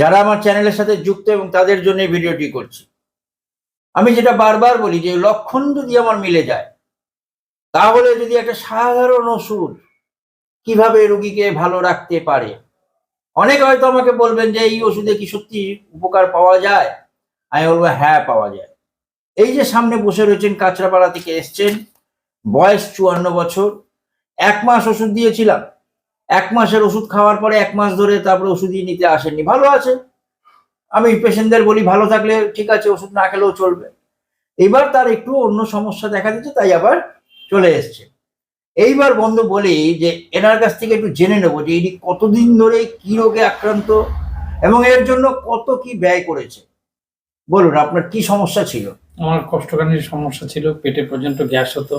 যারা আমার চ্যানেলের সাথে যুক্ত এবং তাদের জন্য ভিডিওটি করছি, আমি যেটা বারবার বলি যে লক্ষণ যদি আমার মিলে যায়, তাহলে যদি একটা সাধারণ ওষুধ কীভাবে রুগীকে ভালো রাখতে পারে? অনেকে হয়তো আমাকে বলবেন যে এই ওষুধে কি সত্যি উপকার পাওয়া যায়? আমি বলব হ্যাঁ পাওয়া যায়। এই যে সামনে বসে রয়েছেন, কাঁচরাপাড়া থেকে এসছেন, বয়স চুয়ান্ন বছর, এক মাস ওষুধ দিয়েছিলাম। এক মাসের ওষুধ খাওয়ার পরে এক মাস ধরে তারপরে ওষুধই নিতে আসেননি। ভালো আছে। আমি পেশেন্টদের বলি, ভালো থাকলে ঠিক আছে, ওষুধ না খেলেও চলবে। এবার তার একটু অন্য সমস্যা দেখা দিচ্ছে, তাই আবার চলে এসছে। এইবার বন্ধু বলি যে, এনার কাছ থেকে একটু জেনে নেব যে, এটি কতদিন ধরে কি রোগে আক্রান্ত এবং এর জন্য কত কি ব্যয় করেছে। বলুন, আপনার কি সমস্যা ছিল? আমার কোষ্ঠকাঠির সমস্যা ছিল, পেটে পর্যন্ত গ্যাস হতো।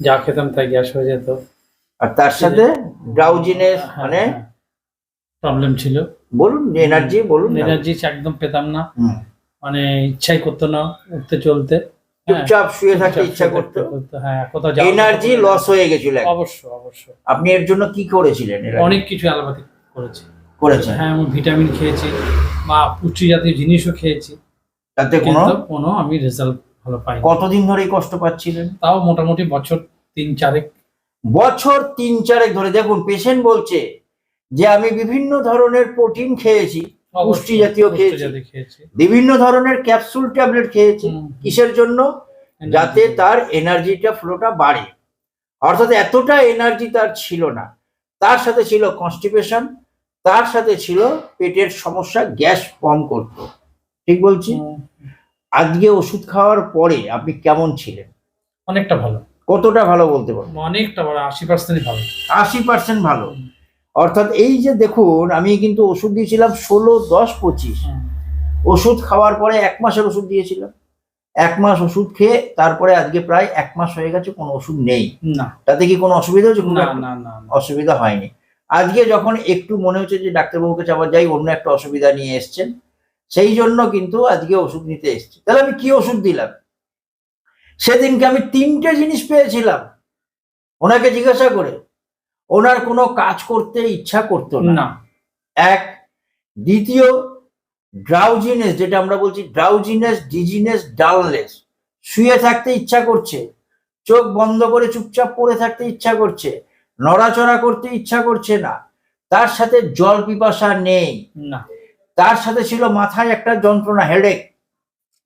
যা খেতাম তাই গ্যাস হয়ে যেত। আর তার সাথে ড্রাউজিনেস মানে প্রবলেম ছিল। বলুন এনার্জি বলুন। এনার্জি একদম পেতাম না। মানে ইচ্ছাই করতো না উঠতে চলতে। হ্যাঁ, চুপচাপ শুয়ে থাকতে ইচ্ছা করতো। হ্যাঁ কোথাও এনার্জি লস হয়ে গেছিল। অবশ্য অবশ্য। আপনি এর জন্য কি করেছিলেন অনেক কিছু অ্যালোপ্যাথি করেছি। করেছেন? হ্যাঁ আমি ভিটামিন খেয়েছি বা পুষ্টি জাতীয় জিনিসও খেয়েছি। তাতে কোনো? কোনো আমি রেজাল্ট ভালো পাইনি। কতদিন ধরে কষ্ট পাচ্ছিলেন? তাও মোটামুটি বছর তিন চারেক বছর তিন চারেক ধরে দেখুন পেশেন্ট বলছে যে আমি বিভিন্ন ধরনের প্রোটিন খেয়েছি পুষ্টি জাতীয় খেয়েছি। বিভিন্ন ধরনের ক্যাপসুল ট্যাবলেট খেয়েছি কিসের জন্য? যাতে তার এনার্জিটা ফ্লোটা বাড়ে। অর্থাৎ এতটা এনার্জি তার ছিল না। তার সাথে ছিল কনস্টিপেশন তার সাথে ছিল পেটের সমস্যা গ্যাস কম করতো। ঠিক বলছি? আজকে ওষুধ খাওয়ার পরে আপনি কেমন ছিলেন? অনেকটা ভালো। কতটা ভালো বলতে পারব? অনেকটা ভালো আশি পার্সেন্ট ভালো। আশি পার্সেন্ট ভালো। অর্থাৎ এই যে দেখুন আমি কিন্তু ওষুধ দিয়েছিলাম ষোলো দশ পঁচিশ। ওষুধ খাওয়ার পরে এক মাসের ওষুধ দিয়েছিলাম। এক মাস ওষুধ খেয়ে তারপরে আজকে প্রায় এক মাস হয়ে গেছে কোনো ওষুধ নেই। না। তাতে কি কোনো অসুবিধা হচ্ছে না না না না। অসুবিধা হয়নি। আজকে যখন একটু মনে হচ্ছে যে ডাক্তারবাবুকে আবার যাই অন্য একটা অসুবিধা নিয়ে এসছেন সেই জন্য কিন্তু আজকে ওষুধ নিতে এসছি। তাহলে আমি কি ওষুধ দিলাম? সেদিনকে আমি তিনটে জিনিস পেয়েছিলাম। ওনাকে জিজ্ঞাসা করে ওনার কোনো কাজ করতে ইচ্ছা করতো না। এক দ্বিতীয় ড্রাউজিনেস যেটা আমরা বলছি ড্রাউজিনেস ডিজিনেস ডালনেস শুয়ে থাকতে ইচ্ছা করছে চোখ বন্ধ করে চুপচাপ পড়ে থাকতে ইচ্ছা করছে নড়াচড়া করতে ইচ্ছা করছে না তার সাথে জল পিপাসা নেই। না। তার সাথে ছিল মাথায় একটা যন্ত্রণা হেডেক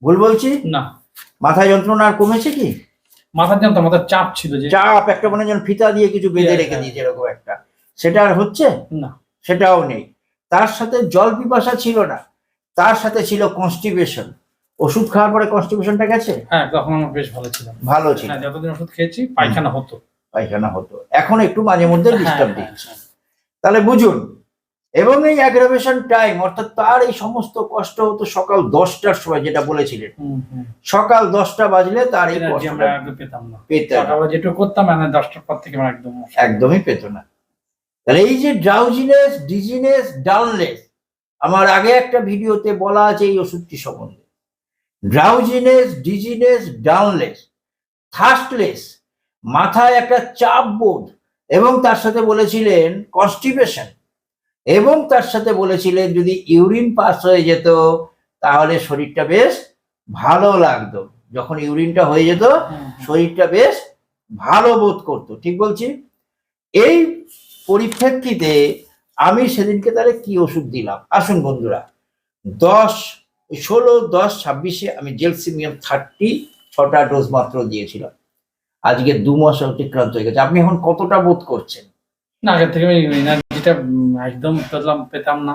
ভুল বলছি? না। মাথায় যন্ত্রণা আর কমেছে কি? মাথার জানতো মাথার চাপ ছিল যে চাপ একটা মনে যেন ফিতা দিয়ে কিছু বেঁধে হ্যাঁ, রেখে হ্যাঁ। দিয়েছে এরকম একটা। সেটা আর হচ্ছে? না। সেটাও নেই। তার সাথে জল পিপাসা ছিল না। তার সাথে ছিল কনস্টিপেশন ওষুধ খাওয়ার পরে কনস্টিপেশনটা গেছে? হ্যাঁ তখন আমার বেশ ভালো ছিল। ভালো ছিল। হ্যাঁ যতদিন ওষুধ খেয়েছি পায়খানা হতো। পায়খানা হতো। এখন একটু মাঝে মধ্যে ডিস্টার্ব হ্যাঁ, দিচ্ছে। তাহলে বুঝুন এবং এই অ্যাগ্রাভেশন টাইম অর্থাৎ তার এই সমস্ত কষ্ট হতো সকাল দশটার সময় যেটা বলেছিলেন। সকাল দশটা বাজলে তার এই কষ্টটা পেতাম না। করতাম মানে দশটার পর থেকে একদম একদমই পেত না। তাহলে এই যে ড্রাউজিনেস ডিজিনেস ডাউনলেস আমার আগে একটা ভিডিওতে বলা আছে এই ওষুধটি সম্বন্ধে। ড্রাউজিনেস ডিজিনেস ডাউনলেস থার্স্টলেস মাথায় একটা চাপ বোধ এবং তার সাথে বলেছিলেন কনস্টিপেশন এবং তার সাথে বলেছিলেন যদি ইউরিন পাস হয়ে যেত তাহলে শরীরটা বেশ ভালো লাগতো। যখন ইউরিনটা হয়ে যেত শরীরটা বেশ ভালো বোধ করতো। ঠিক বলছি? এই পরিপ্রেক্ষিতে আমি সেদিনকে তাহলে কি ওষুধ দিলাম? আসুন বন্ধুরা দশ ষোলো দশ ছাব্বিশে আমি জেলসিমিয়াম থার্টি ছটা ডোজ মাত্র দিয়েছিলাম। আজকে দু মাস অতিক্রান্ত হয়ে গেছে। আপনি এখন কতটা বোধ করছেন? না আগের থেকে এনার্জিটা একদম পেতাম পেতাম না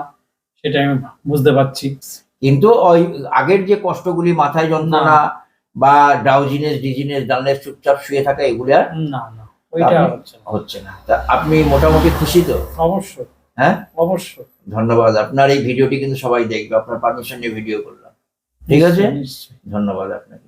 সেটা আমি বুঝতে পারছি। কিন্তু ওই আগের যে কষ্টগুলি মাথায় যন্ত্রণা বা ড্রাউজিনেস ডিজিনেস ডালনেস চুপচাপ শুয়ে থাকা এগুলি আর না না ওইটা হচ্ছে না। তা আপনি মোটামুটি খুশি তো? অবশ্যই। হ্যাঁ? অবশ্যই। ধন্যবাদ। আপনার এই ভিডিওটি কিন্তু সবাই দেখবে। আপনার পারমিশন নিয়ে ভিডিও করলাম। ঠিক আছে? ধন্যবাদ আপনাকে।